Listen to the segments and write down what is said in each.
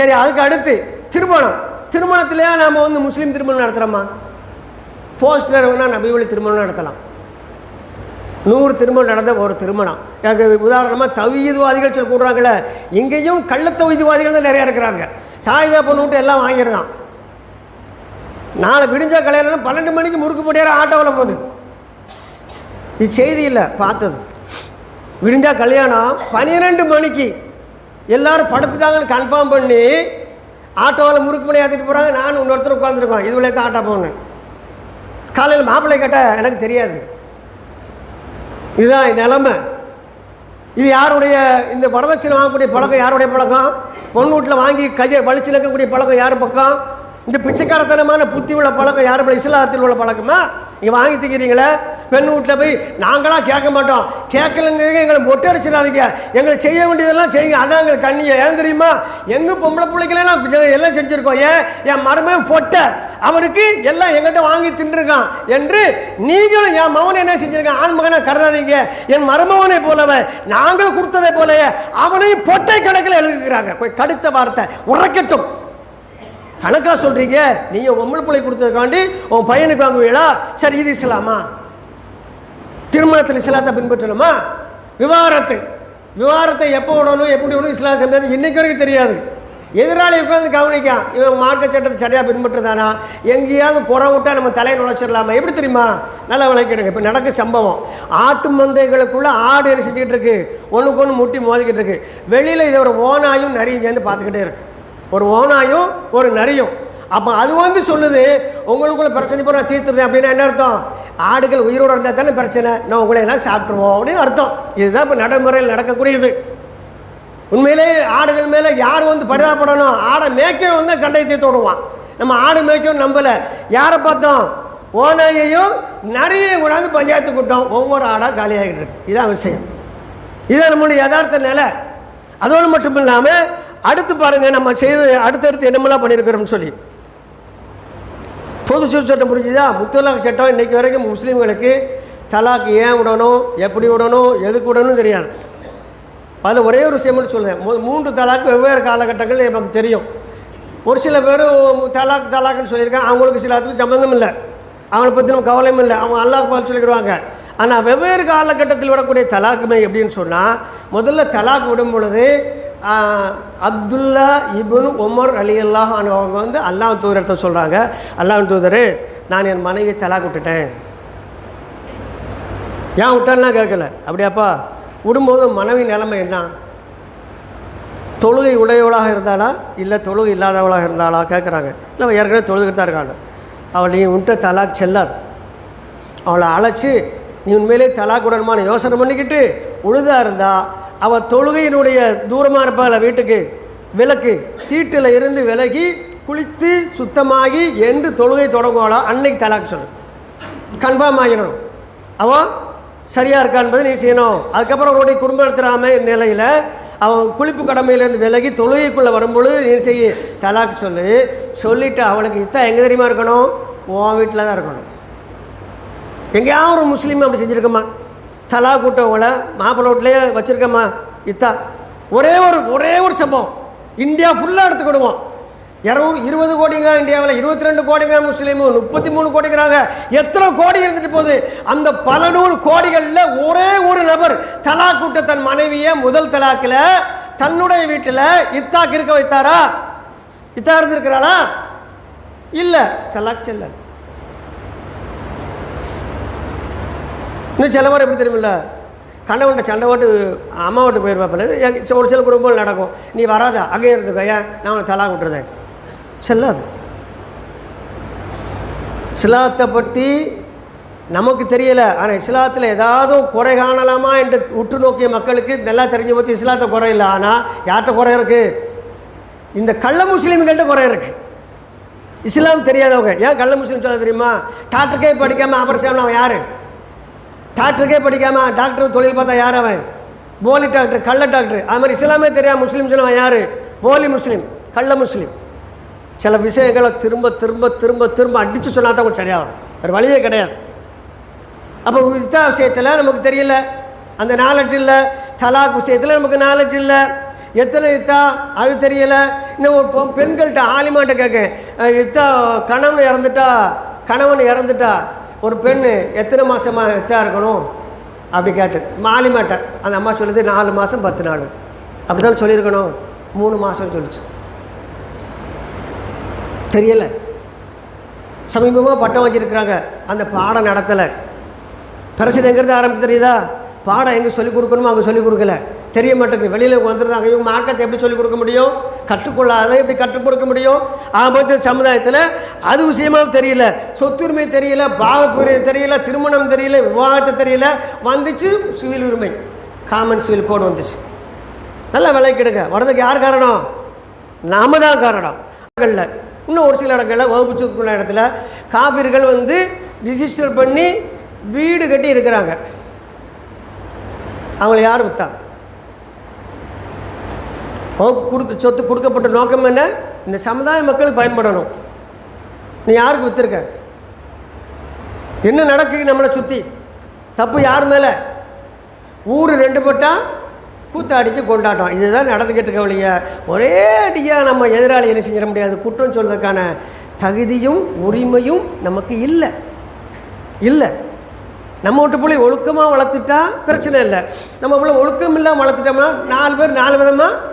சரி அதுக்கு அடுத்து திருமணம். திருமணத்திலேயே நாம் வந்து முஸ்லீம் திருமணம் நடத்துகிறோமா போஸ்டர் வேணால் நபிவழி திருமணம் நடத்தலாம். நூறு திருமணம் நடந்த ஒரு திருமணம். எனக்கு உதாரணமாக தவியதுவாதிகள் சொல்லி கூடுறாங்களே இங்கேயும் கள்ளத்தவிதுவாதிகள் தான் நிறையா இருக்கிறாங்க. தாய் தான் விட்டு எல்லாம் வாங்கிடுறான் நாளை விடிஞ்ச கல்யாணம் பன்னெண்டு மணிக்கு முறுக்கு போட்டியார ஆட்டோவில் போகுது. இது செய்தி இல்லை பார்த்தது. விடிஞ்சா கல்யாணம் பன்னிரெண்டு மணிக்கு. எல்லாரும் படுத்துட்டாங்கன்னு கன்ஃபார்ம் பண்ணி ஆட்டோவில் முறுக்கு பண்ணி ஏற்றிட்டு போகிறாங்க நான் இன்னொருத்தர் உட்காந்துருக்கோம் இது தான் ஆட்டோ போகணும். காலையில் மாப்பிள்ளை கேட்டால் எனக்கு தெரியாது. இதுதான் நிலைமை. இது யாருடைய இந்த வரதட்சணை வாங்கக்கூடிய பழக்கம் யாருடைய பழக்கம்? பொண்ணு வீட்டில் வாங்கி கையை வலிச்சு நிற்கக்கூடிய பழக்கம் யார் பக்கம்? இந்த பிச்சைக்காரத்தனமான புத்தி உள்ள பழக்கம் யார் பழக்கம்? இஸ்லாத்தில் உள்ள பழக்கமா? நீங்கள் வாங்கி திக்கிறீங்களே. பெண் வீட்டில் போய் நாங்களாம் கேட்க மாட்டோம். கேட்கலங்கிறீங்க எங்களை மொட்டை அடிச்சிடாதீங்க எங்களை செய்ய வேண்டியதெல்லாம் செய்யுங்க. அதான் எங்களுக்கு கண்ணியை. ஏன் தெரியுமா? எங்கள் பொம்பளை பிள்ளைகளெல்லாம் எல்லாம் செஞ்சுருக்கோம். ஏன்? என் மருமகன் பொட்ட. அவனுக்கு எல்லாம் எங்கிட்ட வாங்கி தின்றுருக்கான் என்று நீங்களும் என் மகனை என்ன செஞ்சிருக்கான் ஆண் மகனை கருதாதீங்க. என் மருமகனை போலவன் நாங்களும் கொடுத்ததை போலயே அவனையும் பொட்டை கணக்கில் எழுதிக்கிறாங்க போய் கடுத்த வார்த்தை. உறக்கட்டும் கணக்காக சொல்கிறீங்க நீங்கள் பொம்பளை பிள்ளை கொடுத்ததுக்காண்டி உன் பையனுக்கு வாங்குவீங்களா? சரி இது இஸ்லாமா? திருமணத்தில் இஸ்லாத்தை பின்பற்றணுமா? விவாகரத்து. விவாகரத்தை எப்போ விடணும் எப்படி விடணும் இஸ்லாம் செஞ்சது இன்றைக்கு வரைக்கும் தெரியாது. எதிராளி உட்காந்து கவனிக்கான் இவன் மார்க்க சட்டத்தை சரியாக பின்பற்றுதானா? எங்கேயாவது புற விட்டா நம்ம தலையை நுழைச்சிடலாமா? எப்படி தெரியுமா? நல்லா விளக்கிடுங்க. இப்போ நடக்க சம்பவம். ஆட்டு மந்தைகளுக்குள்ளே ஆடு எரிசிக்கிட்டு இருக்கு. ஒன்றுக்கு ஒன்று முட்டி மோதிக்கிட்டு இருக்கு. வெளியில் இதை ஒரு ஓனாயும் நரியும் சேர்ந்து பார்த்துக்கிட்டே இருக்கு. ஒரு ஓனாயும் ஒரு நரியும். அப்போ அது வந்து சொல்லுது உங்களுக்குள்ள பிரச்சனை போகிற தீர்த்துருது அப்படின்னா என்ன அர்த்தம்? ஆடுகள் உயிரோடு இருந்தால் தானே பிரச்சனை? நான் உங்களை எல்லாம் சாப்பிட்ருவோம் அப்படின்னு அர்த்தம். இதுதான் இப்போ நடைமுறையில் நடக்கக்கூடியது. உண்மையிலே ஆடுகள் மேலே யார் வந்து பரிதாபப்படணும்? ஆடை மேய்க்க வந்து சண்டையை தீர்த்து விடுவான். நம்ம ஆடு மேய்க்கவும் நம்பலை. யாரை பார்த்தோம்? ஓனாயையும் நிறைய கூடாது பஞ்சாயத்து கூட்டம். ஒவ்வொரு ஆடாக காலியாகிட்டு இருக்கு. இதுதான் விஷயம். இதுதான் நம்மளுடைய யதார்த்த நிலை. அதோடு மட்டும் இல்லாமல் அடுத்து பாருங்கள் நம்ம செய்து அடுத்தடுத்து என்னமெல்லாம் பண்ணியிருக்கிறோம்னு சொல்லி. பொது சிறு சட்டம் புரிஞ்சுதா முத்தலாக் சட்டம் இன்றைக்கு வரைக்கும் முஸ்லீம்களுக்கு தலாக் ஏன் விடணும் எப்படி விடணும் எதுக்கு விடணும் தெரியாது. அதில் ஒரே ஒரு விஷயம்னு சொல்லுவேன் மூன்று தலாக் வெவ்வேறு காலகட்டங்கள் நமக்கு தெரியும். ஒரு சில பேர் தலாக் தலாக்னு சொல்லியிருக்காங்க. அவங்களுக்கு சில இடத்துக்கு சம்மந்தம் இல்லை. அவங்களை பற்றி நம்ம கவலையும் இல்லை. அவங்க அல்லாஹ் பதில் சொல்லிக்கிடுவாங்க. ஆனால் வெவ்வேறு காலகட்டத்தில் விடக்கூடிய தலாக்குமே எப்படின்னு சொன்னால் முதல்ல தலாக் விடும் பொழுது அப்துல்லா இபுன் உமர் அலி அல்லாஹ் அவங்க வந்து அல்லாஹ் தூதரத்தை சொல்கிறாங்க அல்லாஹ் தூதர் நான் என் மனைவியை தலாக் விட்டுட்டேன். ஏன் விட்டான்னா கேட்கல. அப்படியாப்பா விடும்போது மனைவி நிலைமை என்ன? தொழுகை உடையவளாக இருந்தாளா? இல்லை தொழுகை இல்லாதவளாக இருந்தாளா? கேட்குறாங்க இல்லை ஏற்கனவே தொழுதுகிட்டு தான் இருக்காங்க. அவள் நீ உன்ட்ட தலாக் செல்லாது. அவளை அழைச்சி நீ உண்மையிலே தலாக் விடணுமான்னு யோசனை பண்ணிக்கிட்டு உழுதாக இருந்தால் அவள் தொழுகையினுடைய தூரமாக இருப்பாள் வீட்டுக்கு? விலக்கு தீட்டில் இருந்து விலகி குளித்து சுத்தமாகி என்று தொழுகை தொடங்குவாளோ? அன்னைக்கு தலாக் சொல்லு. கன்ஃபார்ம் ஆகிடணும். அவன் சரியாக இருக்கான்பது நீ செய்யணும். அதுக்கப்புறம் அவனுடைய குடும்ப நடத்துகிறாம நிலையில் அவன் குளிப்பு கடமையிலேருந்து விலகி தொழுகைக்குள்ளே வரும்பொழுது நீ செய்ய? தலாக் சொல்லு. சொல்லிவிட்டு அவனுக்கு இத்தா எங்கே தெரியுமா இருக்கணும்? உன் வீட்டில் தான் இருக்கணும். எங்கேயாவது ஒரு முஸ்லீம் அப்படி செஞ்சுருக்கமா? தலா கூட்டவங்களை மாப்பிள்ள வீட்லேயே வச்சுருக்கம்மா இத்தா. ஒரே ஒரு ஒரே ஒரு சம்பவம். இந்தியா ஃபுல்லாக எடுத்துக்கிடுவோம். இரநூறு இருபது கோடிங்க இந்தியாவில் இருபத்தி ரெண்டு கோடிங்க முஸ்லீமு முப்பத்தி மூணு கோடிங்கிறாங்க. எத்தனை கோடி இருந்துட்டு போகுது? அந்த பல நூறு கோடிகளில் ஒரே ஒரு நபர் தலா கூட்ட தன் மனைவியை முதல் தலாக்கில் தன்னுடைய வீட்டில் இத்தாக்கு இருக்க வைத்தாரா? இத்தா இருந்திருக்கிறாளா? இல்லை தலாக் இல்லை இன்னும் சில பேர் எப்படி தெரியுமில்ல? கணவன்ட்ட சண்டை போட்டு அம்மா வீட்டு போயிருப்பாப்பில். ஒரு சில குடும்பங்கள் நடக்கும். நீ வராத? அங்கே இருந்துக்கோ. ஏன்? நான் உனக்கு தலா விட்டுறதேன் செல்லாது. இஸ்லாத்தை பற்றி நமக்கு தெரியலை. ஆனால் இஸ்லாத்தில் ஏதாவது குறை காணலாமா என்று உற்று நோக்கிய மக்களுக்கு நல்லா தெரிஞ்சு போச்சு. இஸ்லாத்தை குறை இல்லை. ஆனால் யார்கிட்ட குறை இருக்குது இந்த கள்ள முஸ்லீம்கள்ட்ட குறை இருக்குது இஸ்லாம் தெரியாதவங்க. ஏன் கள்ள முஸ்லீம் சொல்ல தெரியுமா? டாக்டருக்கே படிக்காமல் ஆபரேஷன் அவன் யார்? டாக்டருக்கே படிக்காம டாக்டர் தொழில் பார்த்தா யார் அவன்? போலி டாக்டர் கள்ள டாக்டர். அது மாதிரி இஸ்லாமே தெரியாம முஸ்லீம் சொன்னவன் யார்? போலி முஸ்லீம் கள்ள முஸ்லீம். சில விஷயங்களை திரும்ப திரும்ப திரும்ப திரும்ப அடித்து சொன்னால் தான் கொஞ்சம் சரியாகும். வேறு வழியே கிடையாது. அப்போ இத்தா விஷயத்தில் நமக்கு தெரியல. அந்த நாலேஜ் இல்லை. தலாக் விஷயத்தில் நமக்கு நாலேஜ் இல்லை. எத்தனை இத்தா அது தெரியல. இன்னும் ஒரு பொ- பெண்கள்கிட்ட ஆலிமாட்ட கேட்க இத்தா கணவன் இறந்துட்டா? கணவன் இறந்துட்டா? ஒரு பெண் எத்தனை மாதமாக எத்தாக இருக்கணும்? அப்படி கேட்டு மாலிமாட்டேன் அந்த அம்மா சொல்லுது நாலு மாதம் பத்து நாள். அப்படி தான் சொல்லியிருக்கணும். மூணு மாதம் சொல்லிச்சு. தெரியலை. சமீபமாக பட்டம் வச்சுருக்குறாங்க அந்த பாடம் நடத்தலை. பிரச்சனை எங்கேருந்து ஆரம்பிச்சு தெரியுதா? பாடம் எங்கே சொல்லிக் கொடுக்கணுமோ அங்கே சொல்லிக் கொடுக்கல. தெரிய மாட்டேங்குது. வெளியில் வந்துடுறாங்க இவங்க மார்க்கத்தை எப்படி சொல்லிக் கொடுக்க முடியும்? கற்றுக்கொள்ளாத எப்படி கற்றுக் கொடுக்க முடியும்? ஆபத்து சமுதாயத்தில் அது விஷயமா தெரியல. சொத்துரிமை தெரியல பாவப்புரிமை தெரியல திருமணம் தெரியல விவாகத்தை தெரியல. வந்துச்சு சிவில் உரிமை. காமன் சிவில் கோடு வந்துச்சு. நல்ல விலைக்கிடுங்க வர்றதுக்கு யார் காரணம்? நாம தான் காரணம். இன்னும் ஒரு சில இடங்களில் வகுப்பு சுற்றுலா இடத்துல காவிர்கள் வந்து ரிஜிஸ்டர் பண்ணி வீடு கட்டி இருக்கிறாங்க. அவங்களை யார் விற்றாங்க கொடுக்க சொத்து கொடுக்கப்பட்ட நோக்கம் என்ன? இந்த சமுதாய மக்களுக்கு பயன்படணும். நீ யாருக்கு விற்றுருக்க என்ன நடக்குது நம்மளை சுற்றி தப்பு யார் மேலே? ஊர் ரெண்டு பட்டா கூத்தாடிக்கு கொண்டாட்டம். இதுதான் நடந்துக்கிட்டு இருக்க வழிய ஒரே அடியாக நம்ம எதிராளி என்ன செஞ்சிட முடியாது. குற்றம் சொல்கிறதுக்கான தகுதியும் உரிமையும் நமக்கு இல்லை. இல்லை. நம்ம வீட்டு பிள்ளை ஒழுக்கமாக வளர்த்துட்டா பிரச்சனை இல்லை. நம்ம பிள்ளை ஒழுக்கம் இல்லாமல் வளர்த்துட்டோம்னா நாலு பேர் நாலு விதமாக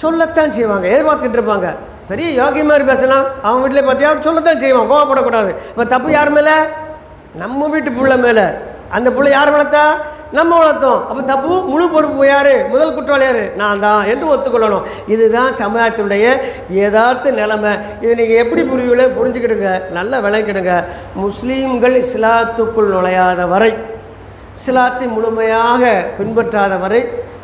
சொல்லத்தான் செய்வாங்க எதிர்பார்த்துக்கிட்டு இருப்பாங்க பெரிய யோகி மாதிரி பேசலாம் அவன் வீட்டில் பார்த்தியா? சொல்லத்தான் செய்வான் கோவப்படக்கூடாது. இப்போ தப்பு யார் மேலே? நம்ம வீட்டு பிள்ளை மேலே. அந்த பிள்ளை யார் வளர்த்தா? நம்ம வளர்த்தோம். அப்போ தப்பு முழு பொறுப்பு யார்? முதல் குற்றவாளி யார்? நான் தான் என்று ஒத்துக்கொள்ளணும். இதுதான் சமுதாயத்தினுடைய யதார்த்த நிலைமை. இதை நீங்கள் எப்படி புரியல புரிஞ்சுக்கிடுங்க. நல்லா விளக்கிடுங்க முஸ்லீம்கள் இஸ்லாத்துக்குள் நுழையாத வரை இஸ்லாத்தை முழுமையாக பின்பற்றாத வரை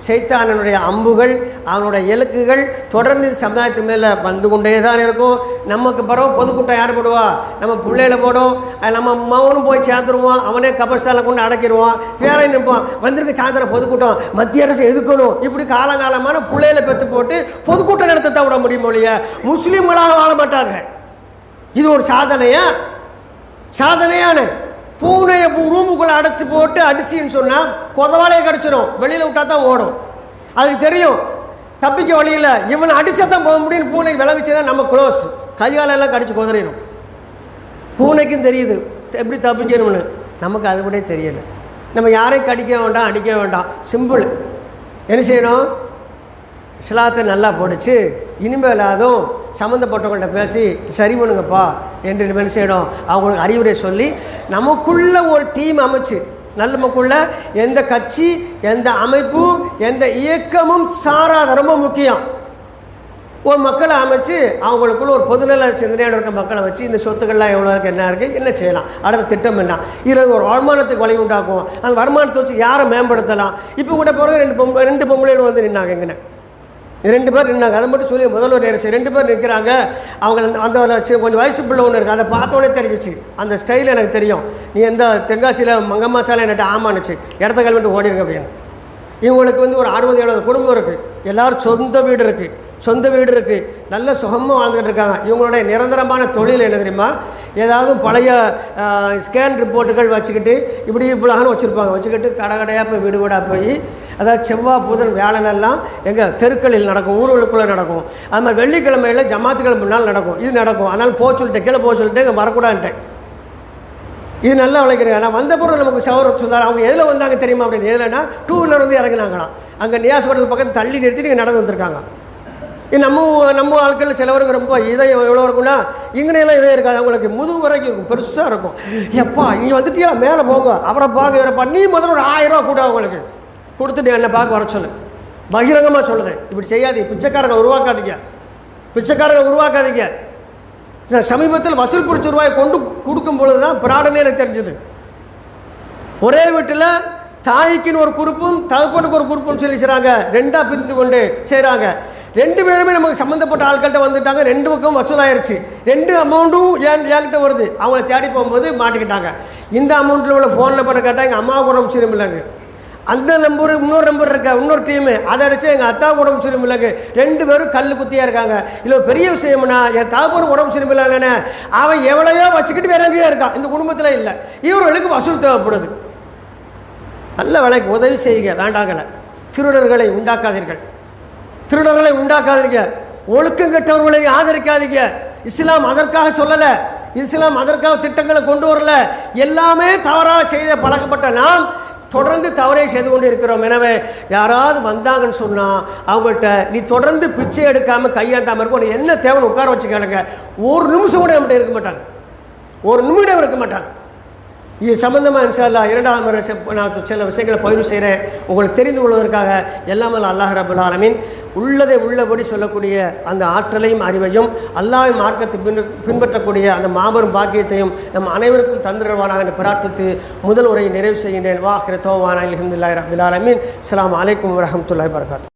சைத்தானனுடைய அம்புகள் அவனுடைய இலக்குகள் தொடர்ந்து சமுதாயத்து மேலே வந்து கொண்டே தான் இருக்கும். நமக்கு பிறகு பொதுக்கூட்டம் யார் போடுவா? நம்ம பிள்ளையில போடும். நம்ம மகனும் போய் சேர்த்துருவோம் அவனே கபர்ஸ்தால கொண்டு அடக்கிடுவான். பேரை நிற்பான் வந்திருக்க சாயந்தரம் பொதுக்கூட்டம். மத்திய அரசு எதுக்கணும்? இப்படி காலங்காலமான பிள்ளையில பெற்று போட்டு பொதுக்கூட்டம் நடத்த விட முடியும் இல்லையா? முஸ்லீம்களாக வாழ மாட்டாங்க இது ஒரு சாதனையா? சாதனையான பூனையை பூக்களை அடைச்சி போட்டு அடிச்சின்னு சொன்னால் கொதவாலையை கடிச்சிடும் வெளியில் விட்டா தான் ஓடும். அதுக்கு தெரியும் தப்பிக்க வழியில் இவனை அடிச்சா தான் போக முடியும் பூனைக்கு விலகுச்சுன்னா நம்ம க்ளோஸ் கையாலெல்லாம் கடிச்சு குதறிடும். பூனைக்கும் தெரியுது எப்படி தப்பிக்கணும்னு. நமக்கு அது கூட தெரியலை. நம்ம யாரையும் கடிக்க வேண்டாம் அடிக்க வேண்டாம். சிம்பிள் என்ன செய்யணும்? சிலாத்தை நல்லா படித்து இனிமேல் அதுவும் சம்மந்தப்பட்டவங்கள்ட்ட பேசி சரி பண்ணுங்கப்பா என்று என்ன செய்யணும். அவங்களுக்கு அறிவுரை சொல்லி நமக்குள்ள ஒரு டீம் அமைச்சு நல்லமக்குள்ள எந்த கட்சி எந்த அமைப்பு எந்த இயக்கமும் சாராத ரொம்ப முக்கியம். ஒரு மக்களை அமைச்சு அவங்களுக்குள்ள ஒரு பொதுநல சிந்தனையான இருக்க மக்களை வச்சு இந்த சொத்துக்கள்லாம் எவ்வளோ இருக்குது என்ன இருக்குது என்ன செய்யலாம்? அடுத்த திட்டம் என்ன? இதில் ஒரு வருமானத்துக்கு வழி உண்டாக்கும் அந்த வருமானத்தை வச்சு யாரை மேம்படுத்தலாம்? இப்போ கூட பிறகு ரெண்டு பொம்பளை ரெண்டு பொம்பளைகள் வந்து நின்னாங்க எங்கன்னு ரெண்டு பேர் நின்னாங்க. அதை மட்டும் சொல்லி முதல்வர் நேரம் ரெண்டு பேர் நிற்கிறாங்க அவங்க அந்த- அந்த கொஞ்சம் வயசு பிள்ளை ஒன்று இருக்குது அதை பார்த்தோன்னே தெரிஞ்சிச்சு. அந்த ஸ்டைல் எனக்கு தெரியும். நீ எந்த தென்காசியில் மங்கம்மா சாலை என்கிட்ட ஆமானுச்சு. இடத்த கல்வெட்டு ஓடிருங்க அப்படின்னு. இவங்களுக்கு வந்து ஒரு அறுபது எழுபது குடும்பம் இருக்குது எல்லோரும் சொந்த வீடு இருக்குது சொந்த வீடு இருக்குது நல்ல சுகமாக வாழ்ந்துக்கிட்டு இருக்காங்க. இவங்களுடைய நிரந்தரமான தொழில் என்ன தெரியுமா? ஏதாவது பழைய ஸ்கேன் ரிப்போர்ட்டுகள் வச்சுக்கிட்டு இப்படி இவ்வளோன்னு வச்சுருப்பாங்க. வச்சுக்கிட்டு கடை கடையாக போய் வீடு வீடாக போய் அதாவது செவ்வாய் புதன் வியாழனெல்லாம் எங்கள் தெருக்களில் நடக்கும் ஊர்களுக்குள்ளே நடக்கும். அது மாதிரி வெள்ளிக்கிழமையில் ஜமாத்துக்கிழமை முன்னால் நடக்கும். இது நடக்கும். அதனால் போக சொல்லிட்டேன் கீழே போக சொல்லிட்டு இங்கே வரக்கூடான்ட்டேன் இது நல்லா உழைக்கிறேன் ஆனால் வந்த பிறகு நமக்கு ஷவர் சொன்னார் அவங்க எதில் வந்தாங்க தெரியுமா அப்படின்னு? எதுலன்னா டூ வீலர் வந்து இறங்கினாங்களாம். அங்கே நியாஸ் படத்துக்கு பக்கத்து தள்ளி நிறுத்தி இங்கே நடந்து வந்திருக்காங்க. இது நம்ம நம்ம ஆட்கள் சிலவருக்கு ரொம்ப இதயம் எவ்வளோ இருக்கும்னா இங்கனையெல்லாம் இதே இருக்காது. அவங்களுக்கு முதுகு வரைக்கும் இருக்கும் பெருசாக இருக்கும். எப்பா இங்கே வந்துட்டியா? மேலே போங்க. அப்புறம் பாருங்க நீ முதல்ல ஒரு ஆயிரம் ரூபா கூட அவங்களுக்கு கொடுத்துட்டு என்னை பார்க்க வர சொல்லு. பகிரங்கமாக சொல்லுது இப்படி செய்யாதீங்க பிச்சைக்காரங்க உருவாக்காதீங்க. பிச்சைக்காரங்க உருவாக்காதீங்க. சமீபத்தில் வசூல் பிடிச்ச ரூபாய் கொண்டு கொடுக்கும் பொழுது தான் பிராடனே எனக்கு தெரிஞ்சது. ஒரே வீட்டில் தாய்க்குன்னு ஒரு குறிப்பும் தகப்பனுக்கு ஒரு குறிப்பும் சொல்லி செய்கிறாங்க ரெண்டாக பிரிந்து கொண்டு செய்கிறாங்க ரெண்டு பேருமே நமக்கு சம்மந்தப்பட்ட ஆட்கள்கிட்ட வந்துட்டாங்க. ரெண்டு பக்கம் வசூலாயிருச்சு. ரெண்டு அமௌண்ட்டும் ஏன் என்கிட்ட வருது? அவங்கள தேடி போகும்போது மாட்டிக்கிட்டாங்க. இந்த அமௌண்ட்டில் உள்ள ஃபோன் நம்பரை கேட்டால் எங்கள் அம்மாவுக்கு உடம்பு சரியும் இல்லைங்க அந்த நம்பர் இன்னொரு நம்பர் இருக்கா? இன்னொரு டீமு அதை அடிச்சு எங்கள் அத்தா உடம்பு சரியும் இல்லைங்க ரெண்டு பேரும் கல் குத்தியாக இருக்காங்க. இதில் பெரிய விஷயம்னா என் தாப்பர் உடம்பு சரியும் அவன் எவ்வளவோ வச்சுக்கிட்டு வேற எங்கேயோ இருக்கான். இந்த குடும்பத்தில் இல்லை. இவர்களுக்கு வசூல் தேவைப்படுது. நல்ல விலைக்கு உதவி செய்யுங்க. வேண்டாங்கல திருடர்களை உண்டாக்காதீர்கள். திருடர்களை உண்டாக்காதீங்க. ஒழுக்கம் கெட்டவர்களை ஆதரிக்காதீங்க. இஸ்லாம் அதற்காக சொல்லலை. இஸ்லாம் அதற்காக திட்டங்களை கொண்டு வரல. எல்லாமே தவறாக செய்த பழக்கப்பட்ட நாம் தொடர்ந்து தவறே செய்து கொண்டு இருக்கிறோம் எனவே யாராவது வந்தாங்கன்னு சொன்னால் அவங்கள்ட்ட நீ தொடர்ந்து பிச்சை எடுக்காமல் கையாந்தாமல் இருக்கும் உனக்கு என்ன தேவைன்னு உட்கார வச்சு கேளுங்க ஒரு நிமிஷம் கூட நம்மகிட்ட இருக்க மாட்டாங்க. ஒரு நிமிடம் இருக்க மாட்டாங்க. இது சம்பந்தமாக இன்ஷால்லா இரண்டாவது முறை நான் சில விஷயங்களை பயிர் செய்கிறேன் உங்களுக்கு தெரிந்து கொள்வதற்காக எல்லாமல் அல்லாஹ் ரபுல் ஆலமீன் உள்ளதை உள்ளபடி சொல்லக்கூடிய அந்த ஆற்றலையும் அறிவையும் அல்லாவின் மார்க்கத்தை பின் பின்பற்றக்கூடிய அந்த மாபெரும் பாக்கியத்தையும் நம் அனைவருக்கும் தந்திரவானாக என்று பிரார்த்தித்து முதல் உரையை நிறைவு செய்கின்றேன். வாஹிர தோவான அலமதுல்லாஹ் ரபுல் ஆலமீன். அஸ்லாம் அலைக்கும் வரமத்துல்லாய் வரகாத்து